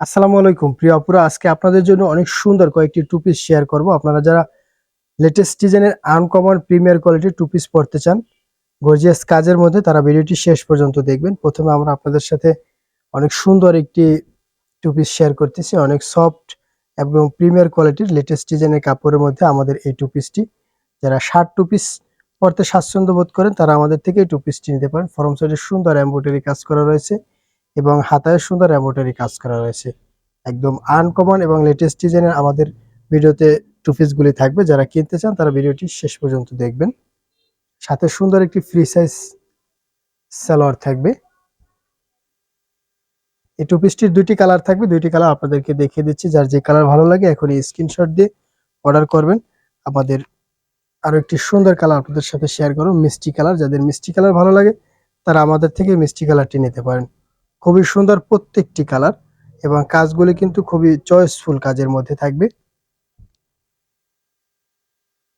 আসসালামু আলাইকুম। প্রিয় আপুরা, আজকে আপনাদের জন্য অনেক সুন্দর কয়েকটি টু পিস শেয়ার করব। আপনারা যারা লেটেস্ট ডিজাইনের আনকমন প্রিমিয়ার কোয়ালিটির টু পিস পড়তে চান গর্জিয়াস কাজের মধ্যে তারা ভিডিওটি শেষ পর্যন্ত দেখবেন। প্রথমে আমরা আপনাদের সাথে অনেক সুন্দর একটি টু পিস শেয়ার করতেছি। অনেক সফট এবং প্রিমিয়ার কোয়ালিটির লেটেস্ট ডিজাইনের কাপড়ের মধ্যে আমাদের এই টু। পিসটি যারা শার্ট টু পিস পড়তে স্বাচ্ছন্দ্য বোধ করেন, তারা আমাদের থেকে এই টু পিসটি নিতে পারেন। ফরম সাইডে সুন্দর এম্ব্রয়ডারি কাজ করা রয়েছে। এবং হাতায় সুন্দর এম্ব্রয়ডারি কাজ করা রয়েছে। একদম আনকমন এবং লেটেস্ট ডিজাইনের আমাদের ভিডিওতে টু পিসগুলি থাকবে। যারা কিনতে চান, তারা ভিডিওটি শেষ পর্যন্ত দেখবেন। সাথে সুন্দর একটি ফ্রি সাইজ সালোয়ার থাকবে। এই টু পিসটির দুইটি কালার থাকবে। দুইটি কালার আপনাদেরকে দেখিয়ে দিচ্ছি। যার যে কালার ভালো লাগে এখন স্ক্রিনশট দিয়ে অর্ডার করবেন। আমাদের আরও একটি সুন্দর কালার আপনাদের সাথে শেয়ার করব, মিষ্টি কালার যাদের মিষ্টি কালার ভালো লাগে, তারা আমাদের থেকে মিষ্টি কালারটি নিতে পারেন। খুবই সুন্দর প্রত্যেকটি কালার এবং কাজগুলি কিন্তু খুবই চয়েসফুল কাজের মধ্যে থাকবে।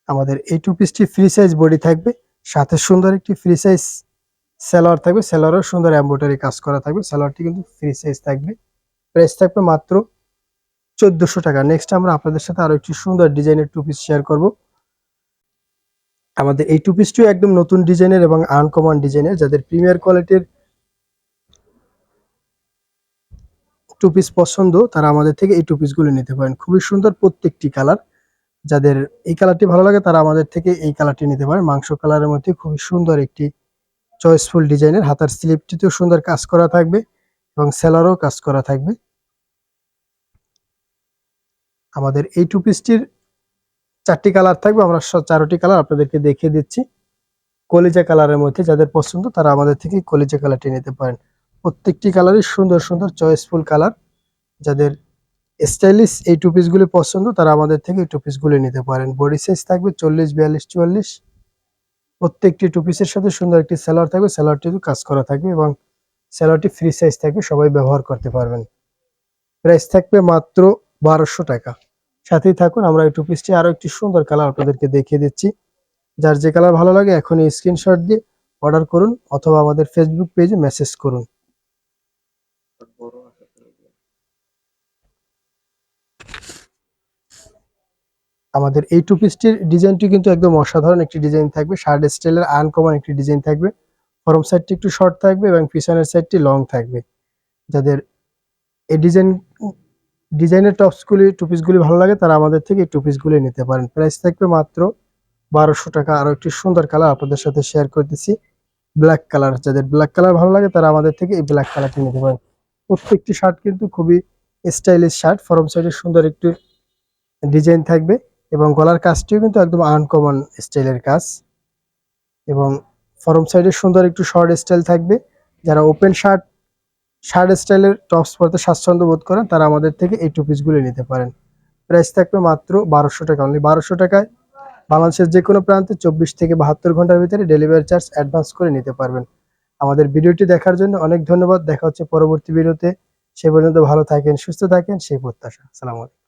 আমাদের এই টু পিসটি ফ্রি সাইজ বডি থাকবে, সাথে সুন্দর একটি ফ্রি সাইজ সেলোয়ার থাকবে সেলোয়ারও সুন্দর এম্ব্রয়ডারি কাজ করা থাকবে সেলোয়ারটি কিন্তু ফ্রি সাইজ থাকবে। প্রাইস থাকবে মাত্র চোদ্দশো টাকা। নেক্সট আমরা আপনাদের সাথে আরও একটি সুন্দর ডিজাইনের টু পিস শেয়ার করব। আমাদের এই টু পিসটিও একদম নতুন ডিজাইনের এবং আনকমন ডিজাইনের যাদের প্রিমিয়ার কোয়ালিটির টু পিস পছন্দ, তারা আমাদের থেকে এই টু পিসগুলো নিতে পারেন। খুবই সুন্দর প্রত্যেকটি কালার যাদের এই কালারটি ভালো লাগে, তারা আমাদের থেকে এই কালারটি নিতে পারেন। মাংস কালারের মধ্যে খুবই সুন্দর একটি চয়েসফুল ডিজাইনের হাতার স্লিপটিতেও সুন্দর কাজ করা থাকবে এবং সেলারও কাজ করা থাকবে। আমাদের এই টু পিসটির চারটি কালার থাকবে। আমরা চারটি কালার আপনাদেরকে দেখিয়ে দিচ্ছি। কলিজা কালারের মধ্যে যাদের পছন্দ, তারা আমাদের থেকে কলিজা কালারটি নিতে পারেন। প্রত্যেকটি কালারই সুন্দর সুন্দর চয়েসফুল কালার যাদের স্টাইলিশ এই টু পিসগুলি পছন্দ, তারা আমাদের থেকে এই টু পিসগুলি নিতে পারেন। বডি সাইজ থাকবে চল্লিশ, বিয়াল্লিশ, চুয়াল্লিশ। প্রত্যেকটি টু পিসের সাথে সুন্দর একটি সেলার থাকবে। সেলারটিও কাজ করা থাকবে এবং সেলারটি ফ্রি সাইজ থাকবে, সবাই ব্যবহার করতে পারবেন। প্রাইস থাকবে মাত্র বারোশো টাকা। সাথেই থাকুন, আমরা এই টু পিসটি আরও একটি সুন্দর কালার আপনাদেরকে দেখিয়ে দিচ্ছি। যার যে কালার ভালো লাগে, এখনই স্ক্রিনশট দিয়ে অর্ডার করুন, অথবা আমাদের ফেসবুক পেজে মেসেজ করুন। আমাদের এই টু পিসটির ডিজাইনটি কিন্তু একদম অসাধারণ একটি ডিজাইন থাকবে। শার্ট স্টাইলের আনকমন একটি ডিজাইন থাকবে। ফরম সাইডটি একটু শর্ট থাকবে এবং পিছনের সাইডটি লং থাকবে। যাদের এই ডিজাইন ডিজাইনের টপসগুলি টু পিসগুলি ভালো লাগে, তারা আমাদের থেকে এই টু পিসগুলি নিতে পারেন। প্রাইস থাকবে মাত্র বারোশো টাকা। আরও একটি সুন্দর কালার আপনাদের সাথে শেয়ার করতেছি। ব্ল্যাক কালার যাদের ব্ল্যাক কালার ভালো লাগে, তারা আমাদের থেকে এই ব্ল্যাক কালারটি নিতে পারেন। প্রত্যেকটি শার্ট কিন্তু খুবই স্টাইলিশ শার্ট ফরম সাইডে সুন্দর একটি ডিজাইন থাকবে। এবং গলার কাজটিও কিন্তু একদম আনকমন স্টাইলের কাজ। এবং ফরম সাইডে সুন্দর একটু শর্ট স্টাইল থাকবে। যারা ওপেন শার্ট শার্ট স্টাইলের টপস পরতে স্বাচ্ছন্দ্য বোধ করেন, তারা আমাদের থেকে এই টু পিসগুলি নিতে পারেন। প্রাইস থাকবে মাত্র বারোশো টাকা অনলি বারোশো টাকায়। বাংলাদেশের যে কোনো প্রান্তে চব্বিশ থেকে বাহাত্তর ঘণ্টার ভিতরে ডেলিভারি চার্জ অ্যাডভান্স করে নিতে পারবেন। আমাদের ভিডিওটি দেখার জন্য অনেক ধন্যবাদ। দেখা হচ্ছে পরবর্তী ভিডিওতে। সে পর্যন্ত ভালো থাকেন, সুস্থ থাকেন, সেই প্রত্যাশা। সালাম আলাইকুম।